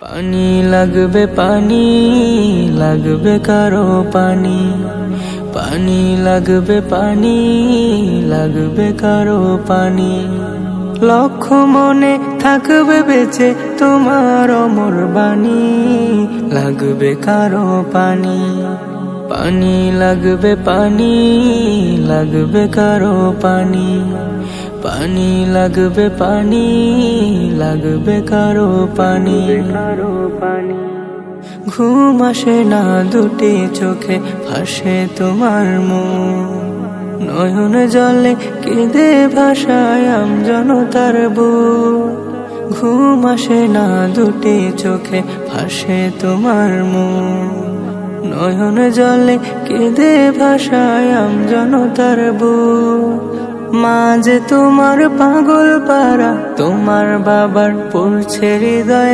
পানি লাগবে পানি, লাগবে কারও পানি। পানি লাগবে পানি, লাগবে কারও পানি। লক্ষ মনে থাকবে বেঁচে তোমার অমর বাণী। লাগবে কারও পানি। পানি লাগবে পানি, লাগবে কারও পানি। পানি লাগবে পানি, লাগবে কারও পানি। কারও পানি ঘুম আসে না দুটি চোখে, ভাসে তোমার মুখ নয়ন জলে কেঁদে ভাষায় আম জনতার বুক ঘুম আসে না দুটি চোখে, ভাসে তোমার মুখ নয়ন জলে কেঁদে ভাষায় আম জনতার মাঝে তোমার পাগল পারা তোমার বাবার পড়ছে হৃদয়